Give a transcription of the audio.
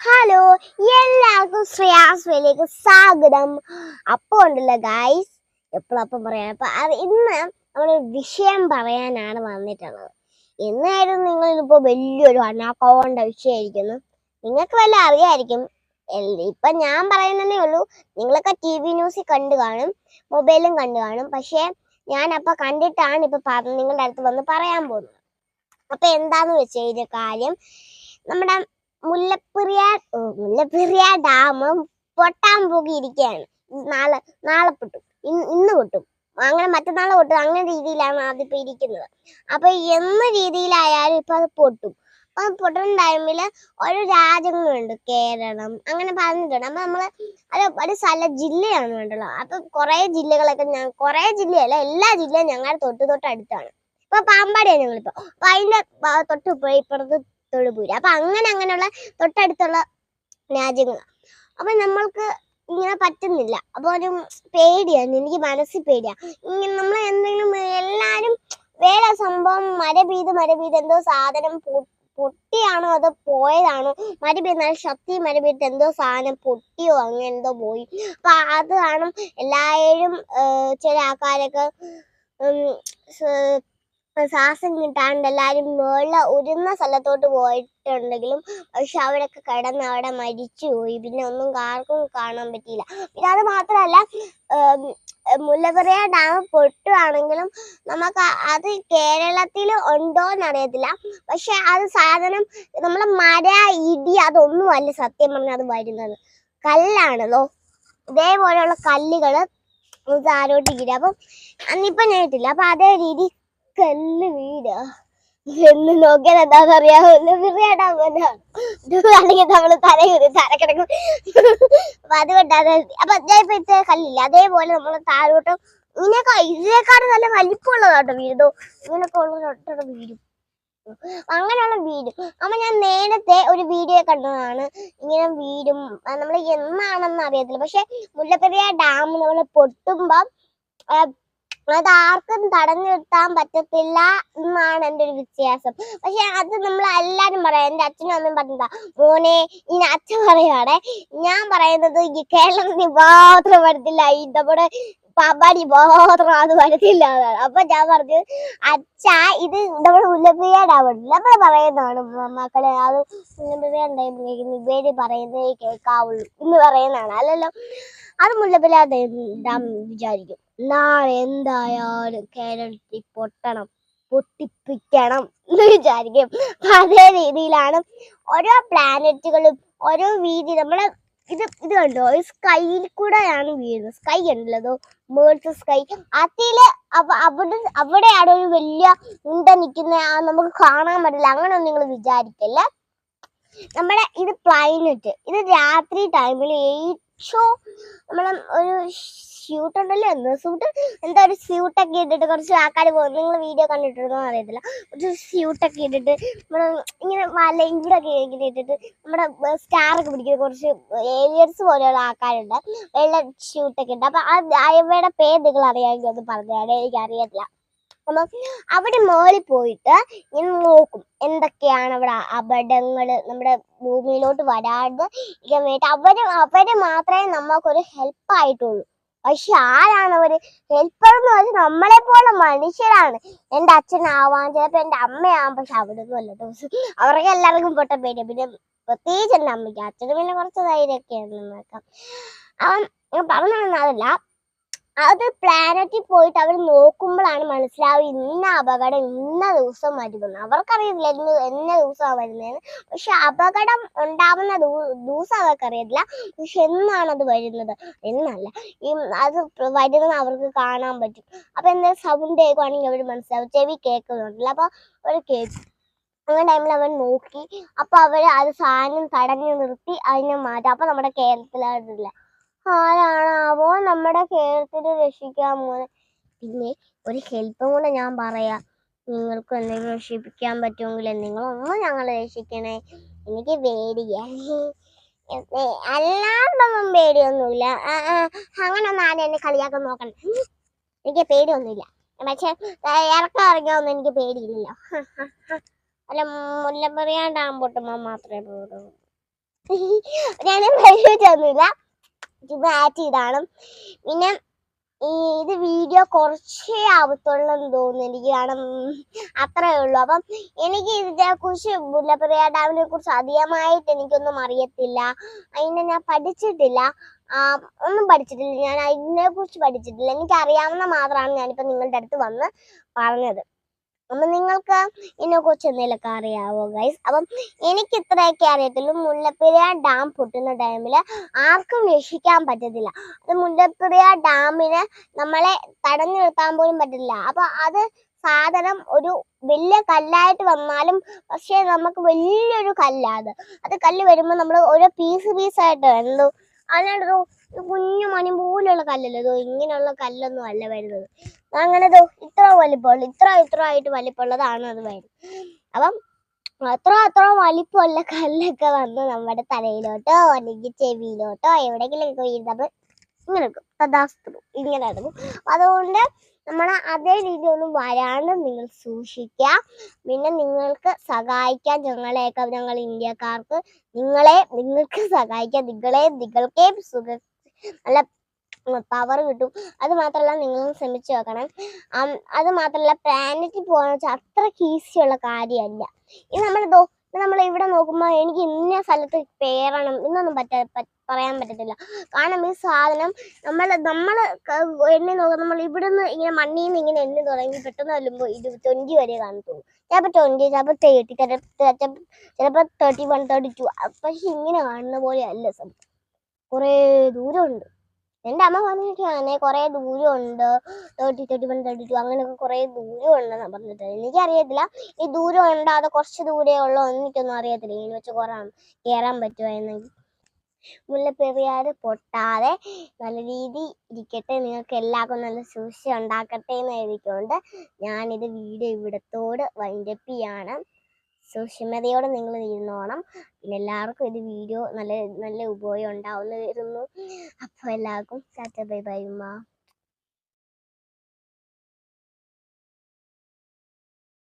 Hello എല്ലാവർക്കും ശ്രേയാസ്വയിലേക്ക് സ്വാഗതം. അപ്പോൾ ഉണ്ടല്ലോ ഗായ്സ് എപ്പോഴപ്പം പറയാം. അപ്പൊ അത് ഇന്ന് നമ്മൾ വിഷയം പറയാനാണ് വന്നിട്ടുള്ളത്. എന്നായിരുന്നു നിങ്ങൾ ഇപ്പോ വലിയൊരു അനാക്കോണ്ട വിഷയമായിരിക്കുന്നു. നിങ്ങൾക്ക് വല്ല അറിയായിരിക്കും. ഇപ്പം ഞാൻ പറയുന്നതേ ഉള്ളൂ നിങ്ങളൊക്കെ ടി വി ന്യൂസിൽ കണ്ടു കാണും മൊബൈലും കണ്ടു കാണും. പക്ഷേ അപ്പൊ കണ്ടിട്ടാണ് ഇപ്പൊ പറഞ്ഞ് നിങ്ങളുടെ അടുത്ത് വന്ന് പറയാൻ പോകുന്നത്. അപ്പൊ എന്താന്ന് വെച്ച് കഴിഞ്ഞ കാര്യം നമ്മുടെ മുല്ലപ്പെരിയാർ മുല്ലപ്പെരിയാർ ഡാം പൊട്ടാൻ പോകിയിരിക്കുകയാണ് നാളെ നാളെ പൊട്ടും. ഇന്ന് പൊട്ടും. അങ്ങനെ മറ്റന്നാൾ പൊട്ടും. അങ്ങനെ രീതിയിലാണ് അതിപ്പോ ഇരിക്കുന്നത്. അപ്പൊ എന്ന രീതിയിലായാലും ഇപ്പൊ അത് പൊട്ടും. അപ്പൊ പൊട്ടുന്ന ടൈമിൽ ഓരോ രാജ്യങ്ങളുണ്ട്. കേരളം. അങ്ങനെ പറഞ്ഞിട്ടുണ്ട്. അപ്പൊ നമ്മൾ അത് ഒരു സ്ഥല ജില്ലയാണ് വേണ്ടല്ലോ അപ്പൊ കുറെ ജില്ലകളൊക്കെ ഞാൻ കുറെ ജില്ലയല്ല എല്ലാ ജില്ലയും ഞങ്ങളുടെ തൊട്ട് തൊട്ട് അടുത്താണ് ഇപ്പൊ പാമ്പാടിയാണ് ഞങ്ങളിപ്പോ. അപ്പൊ അതിന്റെ തൊട്ട് ഇപ്പുറത്ത് തൊടുപുര അപ്പൊ അങ്ങനെ അങ്ങനെയുള്ള തൊട്ടടുത്തുള്ള രാജ്യങ്ങളാണ് അപ്പൊ നമ്മൾക്ക് ഇങ്ങനെ പറ്റുന്നില്ല. അപ്പൊ ഒരു പേടിയാണ് എനിക്ക് മനസ്സിൽ പേടിയാ. ഇങ്ങനെ നമ്മൾ എന്തെങ്കിലും എല്ലാരും വേറെ സംഭവം മര പെയ്ത് മര പെയ്ത് എന്തോ സാധനം പൊട്ടിയാണോ അതോ പോയതാണോ? മര നല്ല ശക്തി മര പെയ്ത് എന്തോ സാധനം പൊട്ടിയോ അങ്ങനെ എന്തോ പോയി. അപ്പൊ അത് കാണും എല്ലാവരും ചില ആൾക്കാരൊക്കെ ശ്വാസം കിട്ടാണ്ട് എല്ലാവരും മുകളിൽ ഉരുന്ന സ്ഥലത്തോട്ട് പോയിട്ടുണ്ടെങ്കിലും പക്ഷെ അവിടെയൊക്കെ കിടന്ന് അവിടെ മരിച്ചുപോയി പിന്നെ ഒന്നും ആർക്കും കാണാൻ പറ്റിയില്ല. പിന്നെ അത് മാത്രമല്ല ഉം, ഡാം പൊട്ടുവാണെങ്കിലും നമുക്ക് അത് കേരളത്തിൽ ഉണ്ടോന്ന് അറിയത്തില്ല. പക്ഷെ അത് സാധനം നമ്മളെ മര ഇടി അതൊന്നും അല്ല സത്യം പറഞ്ഞാൽ അത് വരുന്നത്. കല്ലാണല്ലോ. ഇതേപോലെയുള്ള കല്ലുകൾ വീഴുക അപ്പം അന്നിപ്പം ഞാൻ ഇട്ടില്ല. അപ്പം അതേ രീതി കല്ല് വീടാ. എന്ന് നോക്കാൻ എന്താന്ന് അറിയാമോ വിറിയാടാൻ അല്ലെങ്കിൽ നമ്മൾ തലയുറി തല കിടക്കും. അപ്പൊ അതുകൊണ്ടാണ് അപ്പൊ ഇപ്പൊ ഇത്ര കല്ലില്ല. അതേപോലെ നമ്മൾ താഴോട്ടും ഇങ്ങനെയൊക്കെ ഇതിനേക്കാളും നല്ല വലിപ്പമുള്ളതാട്ടോ വീടോ. ഇങ്ങനെയൊക്കെ ഉള്ളതൊട്ടുള്ള വീട്. അങ്ങനെയുള്ള വീട്. അപ്പൊ ഞാൻ നേരത്തെ ഒരു വീഡിയോ കണ്ടതാണ്. ഇങ്ങനെ വീടും നമ്മൾ എന്നാണെന്ന് അറിയത്തില്ല. പക്ഷെ മുല്ലപ്പെരിയാർ ഡാം നമ്മൾ പൊട്ടുമ്പം അത് ആർക്കും തടഞ്ഞു നിർത്താൻ പറ്റത്തില്ല എന്നാണ് എന്റെ ഒരു വ്യത്യാസം. പക്ഷെ അത് നമ്മൾ എല്ലാരും പറയാം. എന്റെ അച്ഛനും അമ്മയും പറഞ്ഞതാ മോനെ ഇനി അച്ഛൻ പറയുവാണേ ഞാൻ പറയുന്നത് ഈ കേരളത്തിൽ മാത്രം വരത്തില്ല ഈ നമ്മുടെ പാമ്പാടി മാത്രം അത് വരത്തില്ല അപ്പൊ ഞാൻ പറഞ്ഞു അച്ഛ ഇത് നമ്മുടെ മുല്ലപ്പെരിയാർ ഡാമുണ്ട് നമ്മൾ പറയുന്നതാണ് മക്കളെ അത് മുല്ലപ്പെരിയാർ ഡാം ഇവർ പറയുന്നതേ കേൾക്കാവുള്ളൂ എന്ന് പറയുന്നതാണ്. അല്ലല്ലോ? അത് മുല്ലപ്പെരിയാർ ഡാം വിചാരിക്കും. നാളെ എന്തായാലും കേരളത്തിൽ പൊട്ടണം പൊട്ടിപ്പിക്കണം എന്ന് വിചാരിക്കും. അതേ രീതിയിലാണ് ഓരോ പ്ലാനറ്റുകളും ഓരോ വീതി നമ്മളെ ഇത് ഇത് കണ്ടോ? ഈ സ്കൈയിൽ കൂടെയാണ് വീഴുന്നത്. സ്കൈ ഉണ്ടല്ലോ മേൾസ് സ്കൈ അതിൽ അവ- അവിടെ അവിടെയാണ് ഒരു വലിയ ഉണ്ട നിൽക്കുന്ന ആ നമുക്ക് കാണാൻ പറ്റില്ല. അങ്ങനെ ഒന്നും നിങ്ങൾ വിചാരിക്കല്ലേ? നമ്മുടെ ഇത് പ്ലാനറ്റ് ഇത് രാത്രി ടൈമിൽ ഏറ്റവും നമ്മളെ ഒരു സ്യൂട്ട് ഉണ്ടല്ലോ എന്താ സ്യൂട്ട് എന്താ ഒരു സ്യൂട്ടൊക്കെ ഇട്ടിട്ട് കുറച്ച് ആൾക്കാർ പോകും നിങ്ങൾ വീഡിയോ കണ്ടിട്ടുണ്ടോ അറിയത്തില്ല. ഒരു സ്യൂട്ടൊക്കെ ഇട്ടിട്ട് നമ്മുടെ ഇങ്ങനെ വല ഇവിടെ ഒക്കെ ഇങ്ങനെ ഇട്ടിട്ട് നമ്മുടെ സ്റ്റാർ ഒക്കെ പിടിക്കുന്ന കുറച്ച് ഏലിയൻസ് പോലെയുള്ള ആൾക്കാരുണ്ട്. വെള്ള സ്യൂട്ടൊക്കെ ഉണ്ട് അപ്പം ആ അവയുടെ പേര് നിങ്ങൾ അറിയാമെങ്കിൽ ഒന്ന് പറഞ്ഞു തരാം. അറിയത്തില്ല അപ്പം അവിടെ മേളിൽ പോയിട്ട് ഇങ്ങനെ നോക്കും എന്തൊക്കെയാണ് അവിടെ അപകടങ്ങൾ നമ്മുടെ ഭൂമിയിലോട്ട് വരാണ്ട് ഇരിക്കാൻ വേണ്ടിയിട്ട് അവർ അവർ മാത്രമേ നമുക്കൊരു ഹെൽപ്പ് ആയിട്ടുള്ളൂ. പക്ഷെ ആരാണ് അവർ? ഹെൽപ്പർ എന്ന് പറഞ്ഞാൽ നമ്മളെ പോലെ മനുഷ്യരാണ്. എന്റെ അച്ഛനാവാൻ ചിലപ്പോ എന്റെ അമ്മയാവാം പക്ഷെ അവിടെ ഒന്നും അല്ല അവർക്ക് എല്ലാവർക്കും പൊട്ട പേര് പിന്നെ പ്രത്യേകിച്ച് എന്റെ അമ്മയ്ക്ക് അച്ഛനും പിന്നെ കുറച്ച് ധൈര്യമൊക്കെയാണ് നോക്കാം അവൻ ഞാൻ പറഞ്ഞു അത് പ്ലാനറ്റിൽ പോയിട്ട് അവർ നോക്കുമ്പോഴാണ് മനസ്സിലാവും ഇന്ന അപകടം ഇന്ന ദിവസം വരുമെന്ന്. അവർക്കറിയില്ല ഇന്ന് എന്ന ദിവസമാണ് വരുന്നതെന്ന്. പക്ഷെ അപകടം ഉണ്ടാവുന്ന ദിവസം അവർക്കറിയത്തില്ല. പക്ഷെ എന്നാണ് അത് വരുന്നത്? എന്നല്ല. ഈ അത് വരുന്നത് അവർക്ക് കാണാൻ പറ്റും. അപ്പൊ എന്താ സൗണ്ട് കേൾക്കുവാണെങ്കിൽ അവർ മനസ്സിലാവും. ചെവി കേൾക്കുന്നുണ്ടല്ലോ. അപ്പോൾ അവർ കേൾക്കും. അങ്ങനെ ടൈമിൽ അവൻ നോക്കി. അപ്പൊ അവർ അത് സാധനം തടഞ്ഞു നിർത്തി അതിനെ മാറ്റും. അപ്പൊ നമ്മുടെ കേരളത്തിലായിട്ടില്ല ആരാണാവോ നമ്മുടെ കേരളത്തിൽ രക്ഷിക്കാൻ പോകുന്നത് പിന്നെ ഒരു ഹെൽപ്പും കൂടെ ഞാൻ പറയാം. നിങ്ങൾക്ക് എന്തെങ്കിലും രക്ഷിപ്പിക്കാൻ പറ്റുമെങ്കിൽ നിങ്ങൾ ഒന്ന് ഞങ്ങളെ രക്ഷിക്കണേ. എനിക്ക് പേടിയാ. അല്ലാണ്ടൊന്നും പേടിയൊന്നുമില്ല. അങ്ങനൊന്നും ആരും എന്നെ കളിയാക്കാൻ നോക്കണം എനിക്ക് പേടിയൊന്നുമില്ല. പക്ഷെ ഇറക്കം ഇറങ്ങിയൊന്നും എനിക്ക് പേടിയില്ലല്ലോ. അല്ല മുല്ലപ്പെരിയാർ ഡാം പൊട്ടുമ്പോൾ മാത്രമേ പേടിയുള്ളൂ ഞാൻ പരിചയിച്ചൊന്നുമില്ല ഇത് ആഡ് ചെയ്താണ്. പിന്നെ ഈ ഇത് വീഡിയോ കുറച്ചേ ആവത്തുള്ളെന്ന് തോന്നുന്നു എനിക്ക് കാരണം അത്രയേ അത്രേ ഉള്ളൂ. അപ്പം എനിക്ക് ഇതിനെ കുറിച്ച് മുല്ലപ്പെരിയാർ ഡാമിനെ കുറിച്ച് അധികമായിട്ട് എനിക്കൊന്നും അറിയത്തില്ല. അതിനെ ഞാൻ പഠിച്ചിട്ടില്ല. ഒന്നും പഠിച്ചിട്ടില്ല. ഞാൻ അതിനെ കുറിച്ച് പഠിച്ചിട്ടില്ല. എനിക്ക് അറിയാവുന്ന മാത്രമാണ് ഞാനിപ്പോൾ നിങ്ങളുടെ അടുത്ത് വന്ന് പറഞ്ഞത്. അപ്പം നിങ്ങൾക്ക് ഇതിനെ കുറിച്ച് എന്തെങ്കിലുമൊക്കെ അറിയാവോ ഗൈസ് അപ്പം എനിക്ക് ഇത്രയൊക്കെ അറിയത്തുള്ളൂ. മുല്ലപ്പെരിയാർ ഡാം പൊട്ടുന്ന ടൈമിൽ ആർക്കും രക്ഷിക്കാൻ പറ്റത്തില്ല. അത് മുല്ലപ്പെരിയാർ ഡാമിന് നമ്മളെ തടഞ്ഞു നിർത്താൻ പോലും പറ്റില്ല അപ്പൊ അത് സാധനം ഒരു വലിയ കല്ലായിട്ട് വന്നാലും പക്ഷേ നമുക്ക് വലിയൊരു കല്ലാണ്. അത് കല്ല് വരുമ്പോൾ നമ്മൾ ഓരോ പീസ് പീസായിട്ട് എന്തോ അല്ലാണ്ട് കുഞ്ഞു മണി പോലുള്ള കല്ലല്ലോ? ഇതോ ഇങ്ങനെയുള്ള കല്ലൊന്നും അല്ല വരുന്നത്. അങ്ങനെ ഇതോ ഇത്ര വലിപ്പമുള്ള ഇത്ര ഇത്ര ആയിട്ട് വലിപ്പമുള്ളതാണ് അത് വരുന്നത്. അപ്പം അത്ര അത്ര വലിപ്പമുള്ള കല്ലൊക്കെ വന്ന് നമ്മുടെ തലയിലോട്ടോ അല്ലെങ്കിൽ ചെവിയിലോട്ടോ എവിടെയെങ്കിലും ഒക്കെ വീഴുന്നത് ഇങ്ങനെ എടുക്കും. തഥാസ്തു ഇങ്ങനെ എടുക്കും അതുകൊണ്ട് നമ്മൾ അതേ രീതി ഒന്നും വരാണ്ട് നിങ്ങൾ സൂക്ഷിക്കുക. പിന്നെ നിങ്ങൾക്ക് സഹായിക്കാൻ ഞങ്ങളെയൊക്കെ ഞങ്ങൾ ഇന്ത്യക്കാർക്ക് നിങ്ങളെ നിങ്ങൾക്ക് സഹായിക്കാം നിങ്ങളെ നിങ്ങൾക്കേ സുഖ നല്ല പവർ കിട്ടും. അത് മാത്രമല്ല നിങ്ങൾ ശ്രമിച്ചു നോക്കണം. അത് മാത്രമല്ല പ്ലാനറ്റിൽ പോകാന്ന് വെച്ചാൽ അത്രയ്ക്ക് ഈസിയുള്ള കാര്യമല്ല. ഇത് നമ്മളിതോ നമ്മൾ ഇവിടെ നോക്കുമ്പോൾ എനിക്ക് ഇന്ന സ്ഥലത്ത് പേരണം ഇന്നൊന്നും പറ്റാ പറയാൻ പറ്റത്തില്ല. കാരണം ഈ സാധനം നമ്മൾ നമ്മൾ എണ്ണി നോക്കുക നമ്മൾ ഇവിടുന്ന് ഇങ്ങനെ മണ്ണിൽ നിന്ന് ഇങ്ങനെ എണ്ണി തുടങ്ങി പെട്ടെന്ന് വരുമ്പോൾ ഇത് ട്വന്റി വരെ കാണത്തുള്ളൂ ചിലപ്പോൾ ട്വന്റി ചിലപ്പോൾ തേർട്ടി ചിലപ്പോൾ തേർട്ടി വൺ തേർട്ടി ടു പക്ഷെ ഇങ്ങനെ കാണുന്ന പോലെ അല്ല സംഭവം. കുറേ ദൂരമുണ്ട്. എന്റെ അമ്മ പറഞ്ഞിട്ട് അങ്ങനെ കുറേ ദൂരമുണ്ട്. Thirty thirty one thirty two അങ്ങനെയൊക്കെ കുറേ ദൂരമുണ്ടെന്നാണ് പറഞ്ഞിട്ട്. എനിക്കറിയത്തില്ല. ഈ ദൂരം ഉണ്ടോ അത് കുറച്ച് ദൂരേ ഉള്ളോ എനിക്കൊന്നും അറിയത്തില്ല. ഇതിന് വെച്ച് കുറേ കയറാൻ പറ്റുമോ എന്നെങ്കിൽ. മുല്ലപ്പെരിയാർ പൊട്ടാതെ നല്ല രീതി ഇരിക്കട്ടെ. നിങ്ങൾക്ക് എല്ലാവർക്കും നല്ല സൂക്ഷി ഉണ്ടാക്കട്ടെ എന്ന് എഴുതിക്കൊണ്ട് ഞാനിത് വീഡിയോ ഇവിടത്തോട് വൈൻഡപ്പ് ചെയ്യാണ്. സൂക്ഷ്മതയോടെ നിങ്ങൾ ഇരുന്നോണം. പിന്നെ എല്ലാവർക്കും ഇത് വീഡിയോ നല്ല നല്ല ഉപയോഗം ഉണ്ടാവുന്നതായിരുന്നു. അപ്പോൾ എല്ലാവർക്കും ടാറ്റ ബൈ ബൈ ഉമ്മ.